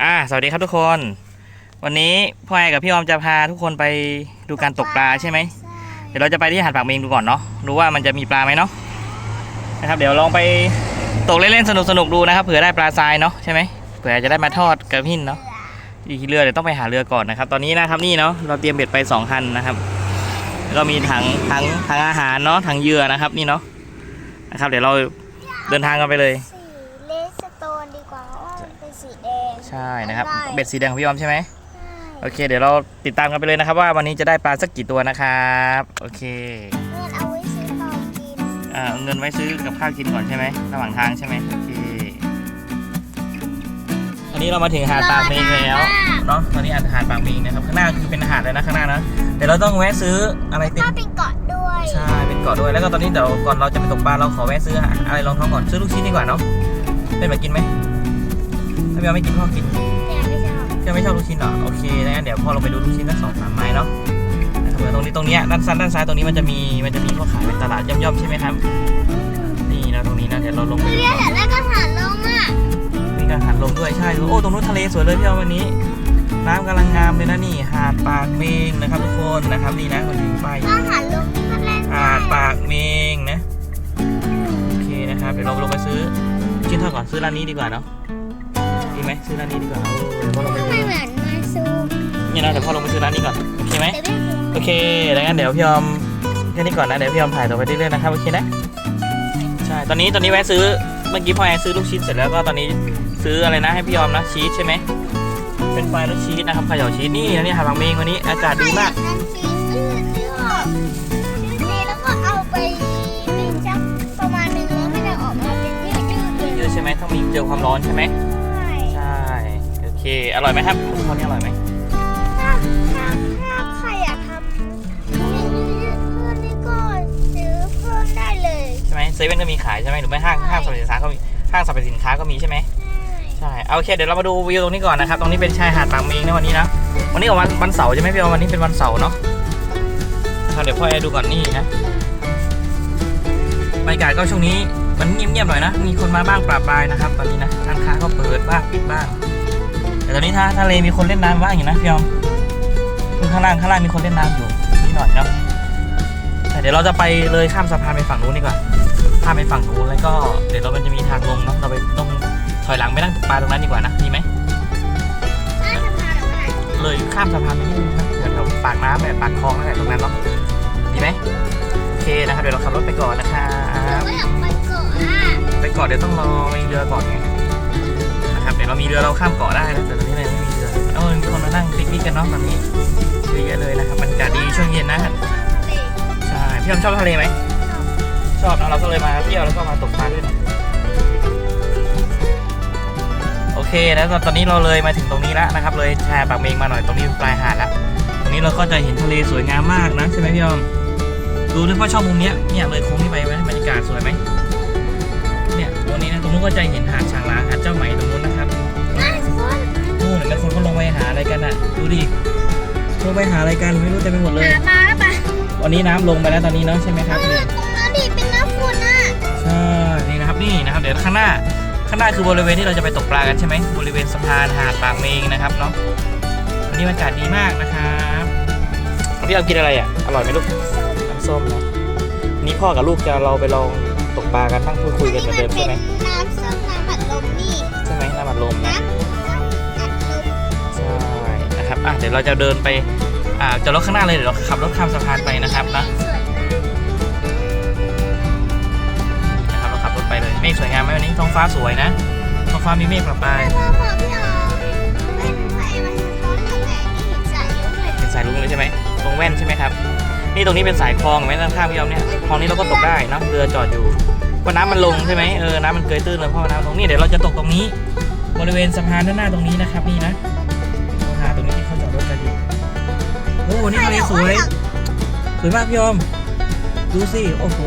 อ่า สวัสดีครับทุกคน วันนี้พ่อแอกับพี่ออมจะพาทุกคนไปดูการตกปลาใช่ไหม เดี๋ยวเราจะไปที่หาดปากเมงดูก่อนเนาะ ดูว่ามันจะมีปลาไหมเนาะ นะครับ เดี๋ยวลองไปตกเล่นๆสนุกๆดูนะครับ เผื่อได้ปลาทรายเนาะใช่ไหมเผื่อจะได้มาทอดกับหินเนาะ อีกเรือเดี๋ยวต้องไปหาเรือก่อนนะครับ ตอนนี้นะครับนี่เนาะ เราเตรียมเบ็ดไปสองคันนะครับแล้วก็มีถังถังถังอาหารเนาะ ถังเยื่อนะครับ นี่เนาะ นะครับ เดี๋ยวเราเดินทางกันไปเลย ใช่นะครับ ได้ เบ็ดสีแดงของพี่ออมใช่ไหมใช่โอเค เดี๋ยวเราติดตามกันไปเลยนะครับ ว่าวันนี้จะได้ปลาสักกี่ตัวนะครับโอเคเงินเอาไว้ซื้อข้าวกินอ่าเอาเงินไว้ซื้อกับข้าวกินก่อนใช่ไหมระหว่างทางใช่ไหมโอเคอันนี้เรามาถึงหาดปากเมงแล้วเนาะตอนนี้หาดปากเมงนะครับข้างหน้าคือเป็นหาดเลยนะข้างหน้านะเดี๋ยวเราต้องแวะซื้ออะไรเต็มถ้าเป็นเกาะด้วยใช่เป็นเกาะด้วยแล้วก็ตอนนี้เดี๋ยวก่อนเราจะไปตกปลาเราขอแวะซื้ออะไรรองท้องก่อนซื้อลูกชิ้นดีกว่าเนาะเป็นแบบกินไหม ถ้าพี่เอาไม่กินพ่อกินแต่ไม่ชอบเพื่อนไม่ชอบลูกชิ้นเหรอโอเคงั้นเดี๋ยวพอเราไปดูลูกชิ้นสักสองสามไม้เนาะนะครับเดี๋ยวตรงนี้ตรงเนี้ยด้านซ้ายด้านซ้ายตรงนี้มันจะมีมันจะมีเขาขายเป็นตลาดย่อมๆใช่ไหมครับนี่นะตรงนี้นะเดี๋ยวเราลงไปคือดูเรียกแต่แรกก็หันลงอะมีการหันลงด้วยใช่ดูโอ้ตรงนู้นทะเลสวยเลยพี่เอาวันนี้น้ำกำลังงามเลยนะนี่หาดปากเมงนะครับทุกคนนะครับนี่นะคนถือป้ายอยู่ถ้าหันลงนี่ก็เล่นหาดปากเมงนะโอเคนะครับเดี๋ยวเราลงไปซื้อลูกชิ้นทอดก่อนซื้อร้านนี้ดีกว่าเนาะดี ไหมซื้อร้านนี้ดีกว่าโอ้เดี๋ยวพ่อลงไปทำไมซื้อเหมือนมาซูมนี่นะเดี๋ยวพ่อลงไปซื้อร้านนี้ก่อนโอเคไหมแต่ไม่ซูมโอเคดังนั้นเดี๋ยวพี่ยอมแค่นี้ก่อนนะเดี๋ยวพี่ยอมถ่ายต่อไปเรื่อยๆนะครับโอเคนะใช่ตอนนี้ตอนนี้แวะซื้อเมื่อกี้พ่อแอนซื้อลูกชิ้นเสร็จแล้วก็ตอนนี้ซื้ออะไรนะให้พี่ยอมนะชีสใช่ไหมเป็นไฟรสชีสนะครับเขย่าชีสนี่นะนี่หาดบางเมงวันนี้อากาศดีมากใครอยนั่งชีสยืดเยือกยืดนี้แล้วก็เอาไปนึ่งสักประมาณหนึ่งแล้วไม่ได้ออกมาเป็นยืดยืดเลย เยอะใช่ไหมต้องมีเจอความร้อนใช่ไหมใช่ใช่โอ เค อร่อยไหมครับข้าวนี้อร่อยไหมถ้าถ้าถ้าใครอยากทำให้ยืดเพิ่มนี่ก็ซื้อเพิ่มได้เลยใช่ไหมเซเว่นก็มีขายใช่ไหมหรือไม่ห้างห้างสรรพสินค้าก็มีห้างสรรพสินค้าก็มีใช่ไหมใช่ใช่เอาโอเคเดี๋ยวเรามาดูวิวตรงนี้ก่อนนะครับ ตรงนี้เป็นชายหาดบางเมงนะวันนี้นะ วันนี้ของวันวันเสาร์ใช่ไหมพี่ออมวันนี้เป็นวันเสาร์เนาะนะครับเดี๋ยวพ่อแอร์ดูก่อนนี่นะบรรยากาศก็ช่วงนี้มันเงียบๆหน่อยนะ มีคนมาบ้างปราปรายนะครับ ตอนนี้นะร้านค้าก็เปิดบ้างปิดบ้าง แต่ตอนนี้ถ้าทะเลมีคนเล่นน้ำบ้างอยู่นะพี่ออมข้างล่างข้างล่างมีคนเล่นน้ำอยู่นิดหน่อยเนาะแต่เดี๋ยวเราจะไปเลยข้ามสะพานไปฝั่งนู้นดีกว่าข้ามไปฝั่งนู้นแล้วก็เดี๋ยวเรามันจะมีทางลงเนาะเราไปต้องถอยหลังไปนั่งตกปลาตรงนั้นดีกว่านะดีไหมน่าจะพาเราไปเลยข้ามสะพานไปนิดนึงนะแถวๆปากน้ำแบบปากคลองนั่นแหละตรงนั้นเนาะดีไหมโอเคนะครับเดี๋ยวเราขับรถไปก่อนนะครับก็อยากไปเกาะอะไปเกาะเดี๋ยวต้องรอมีเรือก่อนไงนะครับ เรามีเรือเราข้ามเกาะได้นะแต่ตอนนี้เรายังไม่มีเรือเออมีคนมานั่งปิกนิกกันเนาะตอนนี้เยอะๆเลยนะครับบรรยากาศดีช่วงเย็นนะใช่พี่อมชอบทะเลไหมชอบนะเราก็เลยมาเที่ยวแล้วก็มาตกปลาด้วยนะโอเคแล้วตอนนี้เราเลยมาถึงตรงนี้แล้วนะครับ เลยแชร์ปากเมงมาหน่อยตรงนี้ปลายหาดแล้วตรงนี้เราก็จะเห็นทะเลสวยงามมากนะใช่ไหมพี่อมดูด้วยว่าชอบมุมเนี้ยเนี่ยเลยโค้งนี่ไปไหมบรรยากาศสวยไหมเนี่ยตรงนี้นะตรงนู้นก็จะเห็นหาดช้างล้างหาดเจ้าใหม่ตรง กันอะ ดูดิลงไปหาอะไรกันไม่รู้เต็มไปหมดเลย หาปลาแล้วปะวันนี้น้ำลงไปแล้วตอนนี้เนาะใช่ไหมครับนี่ตรงนั้นดิเป็นน้ำฝนอะใช่นี่นะครับนี่นะครับ เดี๋ยวข้างหน้าข้างหน้าคือบริเวณที่เราจะไปตกปลากันใช่ไหมบริเวณสะพานหาดปากเมงนะครับเนาะวันนี้บรรยากาศดีมากนะครับพี่เอากินอะไรอะอร่อยไหมลูกน้ำส้มนะนี่พ่อกับลูกจะเราไปลองตกปลากันนั่งพูดคุยกันเหมือนเดิมใช่ไหมน้ำส้มน้ำบัดลมนี่ใช่ไหมน้ำอัดลมนะน้ำอัดลมใช่ นะครับอะเดี๋ยวเราจะเดินไปอ่าจะรถข้างหน้าเลยเดี๋ยวเราขับรถข้ามสะพานไปนะครับนะสวยนี่นะครับเราขับรถไปเลยเมฆสวยงามไหมวันนี้ท้องฟ้าสวยนะท้องฟ้ามีเมฆประปรายแต่พอพอพี่เอาเล่นไฟมันสะท้อนกับแสงที่เห็นสายยุ้งเลยเป็นสายลุงเลยใช่ไหมตรงแว่นใช่ไหมครับ นี่ตรงนี้เป็นสายคลองเห็นไหมด้านข้างพี่ยอมเนี่ยคลองนี้เราก็ตกได้เนอะเรือจอดอยู่เพราะน้ำมันลงใช่ไหมเออ น้ำมันเกยตื้นเลยเพราะว่าน้ำลงนี่เดี๋ยวเราจะตกตรงนี้ บริเวณสะพานด้านหน้าตรงนี้นะครับนี่นะ อ้นี่ทะเลสวย สวยมากพี่อม ดูสิ โอ้โห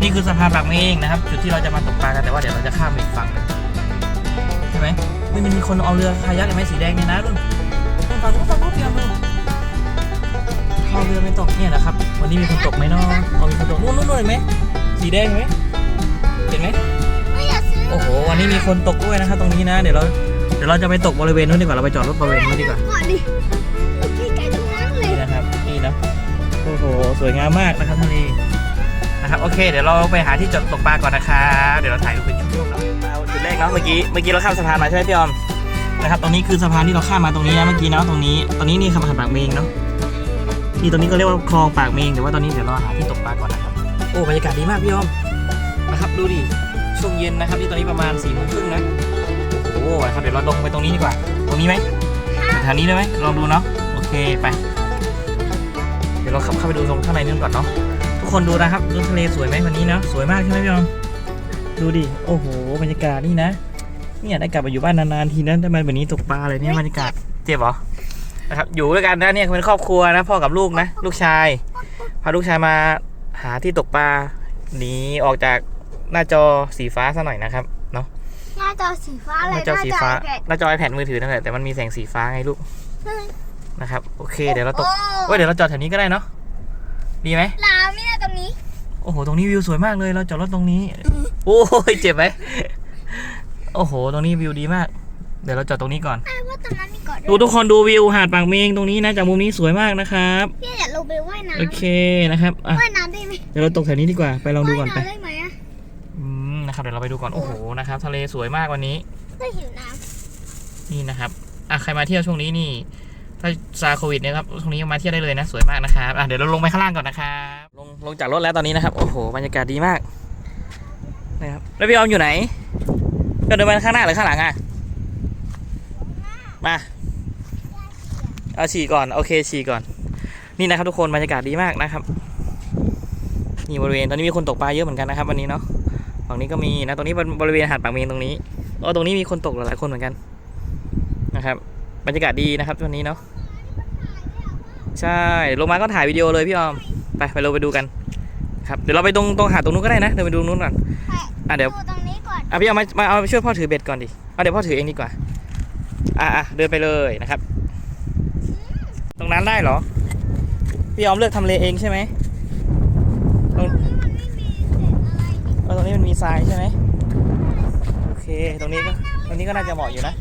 นี่คือสะพานปากเมงนะครับ จุดที่เราจะมาตกปลากันแต่ว่าเดี๋ยวเราจะข้ามไปอีกฝั่งหนึงใช่ไหมไม่มันมีคนเอาเรือคายักเห็นไหมสีแดงเนี่ยนะนุ่นนุ่นฝั่งนู้นฝั่งนู้นพี่อมดูเอาเรือไม่ตกเนี่ยนะครับ วันนี้มีคนตกไหมเนาะเอามีคนตกนู่นนู่นนู่นเห็นไหมสีแดงเห็นไหมเห็นไหมไม่อยากซื้อโอ้โห วันนี้มีคนตกด้วยนะครับตรงนี้นะ เดี๋ยวเราดี๋ยวเราจะไปตกบริเวณนู้นดีกว่า เราไปจอดรถบริเวณนู้นดีกว่า วยงามมากนะครับทะเลนะครับโอเค เดี๋ยวเราไปหาที่จอดตกปลาก่อนนะครับเดี๋ยวเราถ่ายรูปเป็นช่วงๆเนาะเอาจุดแรกเนาะเมื่อกี้เมื่อกี้เราข้ามสะพานมาใช่ไหมพี่ออมนะครับตรงนี้คือสะพานที่เราข้ามมาตรงนี้นะเมื่อกี้เนาะตรงนี้ตรงนี้นี่คือหาดปากเมงเนาะนี่ตรงนี้ก็เรียกว่าคลองปากเมงแต่ว่าตอนนี้เดี๋ยวเราหาที่ตกปลาก่อนนะครับโอ้บรรยากาศดีมากพี่ออมนะครับดูดิช่วงเย็นนะครับนี่ตอนนี้ประมาณสี่โมงครึ่งนะโอ้โหนะครับเดี๋ยวเราลงไปตรงนี้ดีกว่า ตรงนี้ไหมแถวนี้ได้ไหมลองดูเนาะโอเคไป เดี๋ยวเราเข้าเข้าไปดูตรงข้างในนู้นก่อนเนาะทุกคนดูนะครับดูทะเลสวยไหมวันนี้เนาะสวยมากใช่ไหมพี่ออมดูดิโอ้โหบรรยากาศนี่นะเนี่ยได้กลับมาอยู่บ้านนานๆทีนั้นได้มาแบบนี้ตกปลาเลยเนี่ยบรรยากาศเจ็บเหรอนะครับอยู่ด้วยกันนะเนี่ยเป็นครอบครัวนะพ่อกับลูกนะลูกชายพาลูกชายมาหาที่ตกปลาหนีออกจากหน้าจอสีฟ้าซะหน่อยนะครับเนาะหน้าจอสีฟ้าหเลยน้าจอสีฟ้าหน้หน้าจอ iPad มือถือนั่นแหละแต่มันมีแสงสีฟ้าไงลูกจอ นะครับ โอเค เดี๋ยวเราตกโอ้เว้ยเดี๋ยวเราจอดแถวนี้ก็ได้เนาะดีไหมลาวนี่นะตรงนี้ โอ้โห ตรงนี้วิวสวยมากเลย เราจอดรถตรงนี้ โอ้ยเจ็บไหมโอ้โห ตรงนี้วิวดีมาก เดี๋ยวเราจอดตรงนี้ก่อนแม่ว่าตรงนั้นมีเกาะดูด้วยทุกคนดูวิวหาดปากเมงตรงนี้นะจากมุมนี้สวยมากนะครับพี่อยากลงไปว่ายน้โอเคนะครับอะำว่ายน้ำได้ไหมเดี๋ยวเราตกแถวนี้ดีกว่าไปลองดูก่อนไปว่ายน้ำได้ไหมอะอืมนะครับเดี๋ยวเราไปดูก่อนโอ้โหนะครับ ทะเลสวยมากวันนี้ก็หิวน้นี่นะครับอะใครมาเที่ยวช่วงนี้นี่ ถ้าซาโควิดเนี่ยครับช่วงนี้มาเที่ยวได้เลยนะ สวยมากนะครับอะเดี๋ยวเราลงไปข้างล่างก่อนนะครับลงลงจากรถแล้วตอนนี้นะครับ โอ้โหบรรยากาศดีมากนะครับแล้วพี่ออมอยู่ไหนก็เดินไปข้างหน้าหรือข้างหลังอะมาเอาฉี่ก่อนโอเคฉี่ก่อน นี่นะครับทุกคนบรรยากาศดีมากนะครับนี่บริเวณตอนนี้มีคนตกปลาเยอะเหมือนกันนะครับวันนี้เนาะฝั่งนี้ก็มีนะตรงนี้บริเวณหาดปากเมงตรงนี้โอ้ตรงนี้มีคนตกหลายๆคนเหมือนกันนะครับ บรรยากาศดีนะครับวันนี้เนาะ ใช่ลงมาก็ถ่ายวิดีโอเลยพี่ออม ไปไปเราไปดูกันครับเดี๋ยวเราไปตรงตรงหาดตรงนู้นก็ได้นะเดินไปดูนู้นก่อนำอะเดี๋ยวตรงนี้ก่อนอะพี่เอามามาเอาช่วยพ่อถือเบ็ดก่อนดิเอาเดี๋ยวพ่อถือเองดีกว่าอะอะเดินไปเลยนะครับ ตรงนั้นได้เหรอ พี่ออมเลือกทำเลเองใช่ไหมตรงตรงนี้มันไม่มีเศษอะไรนี่เออตรงนี้มันมีทรายใช่ไหมโอเคตรงนี้ก็ตรงนี้ก็น่าจะเหมาะอยู่นะ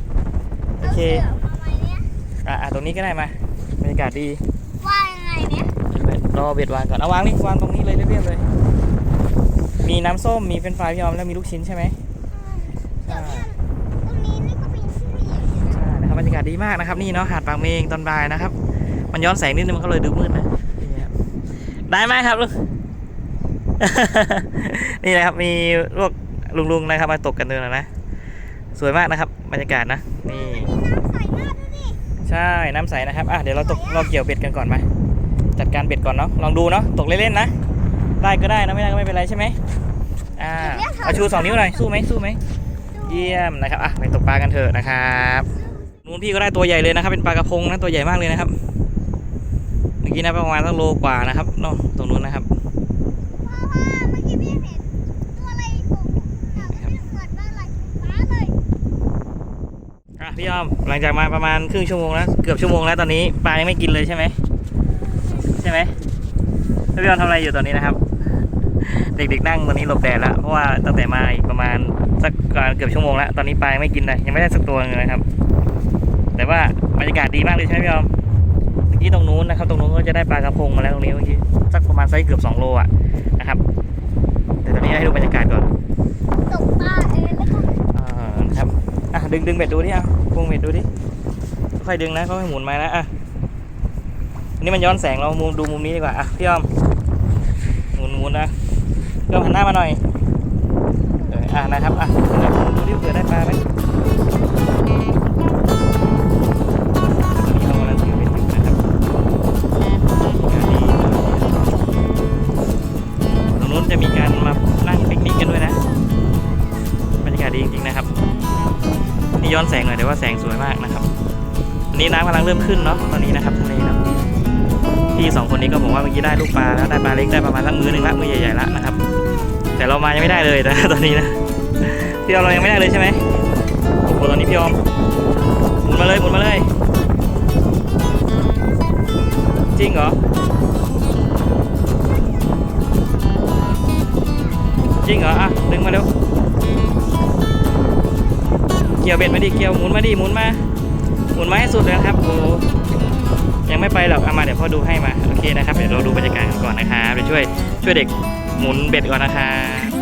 โอเคาสือมาไหมเนี่ยอะอะตรงนี้ก็ได้มาบรรยากาศดี ว่ายยังไงเนี่ยรอเบ็ดวางก่อนเอาวางนี่วางตรงนี้เลยเรียบๆเลย มีน้ำส้มมีเป็นไฟรายพี่ออมแล้วมีลูกชิ้นใช่ไหมเดี๋ยวเนี่ยตรงนี้นี่ก็เป็นที่เหนียวอยู่นะใช่นะครับบรรยากาศดีมากนะครับ นี่เนาะหาดปากเมงตอนบ่ายนะครับ มันย้อนแสงนิดนึงมันก็เลยดูมืดนะนี่ครับได้ไหมครับลูกนี่นะครับมีพวกลุงๆนะครับมาตกกันด้วยนะ สวยมากนะครับ บรรยากาศนะนี่ มีน้ำใสมากดูดิ ใช่น้ำใสนะครับอะเดี๋ยวเราตกเราเกี่ยวเบ็ดกันก่อนไหมจัดการเบ็ดก่อนเนาะลองดูเนาะตกเล่นๆนะ ได้ก็ได้นะไม่ได้ก็ไม่เป็นไรใช่ไหมอ่าเอาชูสองนิ้วหน่อยสู้ไหมสู้ไหมเยี่ยมนะครับอะไปตกปลากันเถอะนะครับนู้นพี่ก็ได้ตัวใหญ่เลยนะครับ เป็นปลากระพงนะตัวใหญ่มากเลยนะครับ เมื่อกี้นะประมาณสักโลกว่านะครับเนาะตรงนู้นนะครับ เพราะว่าเมื่อกี้พี่เห็นตัวอะไรโผล่แต่มันไม่เหมือนปลาไหลฟ้าเลย อะ พี่ยอมหลังจากมาประมาณครึ่งชั่วโมงแล้วเกือบชั่วโมงแล้วตอนนี้ปลายังไม่กินเลยใช่ไหมใช่ไหมแล้วพี่ยอมทำอะไรอยู่ตอนนี้นะครับ เด็กๆนั่งตอนนี้หลบแดดแล้วเพราะว่าตั้งแต่มาอีกประมาณสักเกือบชั่วโมงแล้วตอนนี้ปลายังไม่กินเลยยังไม่ได้สักตัวเลยนะครับ แต่ว่าบรรยากาศดีมากเลยใช่ไหมพี่ยอมเมื่อกี้ตรงนู้นนะครับ ตรงนู้นก็จะได้ปลากระพงมาแล้วตรงนี้เมื่อกี้สักประมาณไซส์เกือบ2โลอะนะครับ แต่ตอนนี้ให้ดูบรรยากาศก่อนตกปลาเองแล้วก็อ่านะครับอะดึงดึงเบ็ดดูดิอะ พวงเม็ดดูดิค่อยดึงนะค่อยหมุนมานะอะอันนี้มันย้อนแสงเรามุมดูมุมนี้ดีกว่าอะพี่ยอมหมุนหมุนนะพี่ยอมหันหน้ามาหน่อยเอออะนะครับอะดี๋ยวดูดิเผื่อได้ปลาไหม ย้อนแสงหน่อยแต่ว่าแสงสวยมากนะครับอันนี้น้ำกำลังเริ่มขึ้นเนาะตอนนี้นะครับทะเลเนะพี่สองคนนี้ก็บอกว่าเมื่อกี้ได้ลูกปลาแล้วได้ปลาเล็กได้ประมาณสักมือหนึ่งละมือใหญ่ๆละนะครับ แต่เรามายังไม่ได้เลยนะตอนนี้นะพี่ออมเรายังไม่ได้เลยใช่ไหมโอ้โหตอนนี้พี่ออมหมุนมาเลยหมุนมาเลย จริงเหรอจริงเหรออะดึงมาเร็ว เกี่ยวเบ็ดมาดิเกี่ยวหมุนมาดิหมุนมาหมุนมาให้สุดเลยนะครับโอ้ยังไม่ไปหรอกเอามาเดี๋ยวพ่อดูให้มาโอเคนะครับเดี๋ยวเราดูบรรยากาศกันก่อนนะครับเดี๋ยวช่วยช่วยเด็กหมุนเบ็ดก่อนนะครับ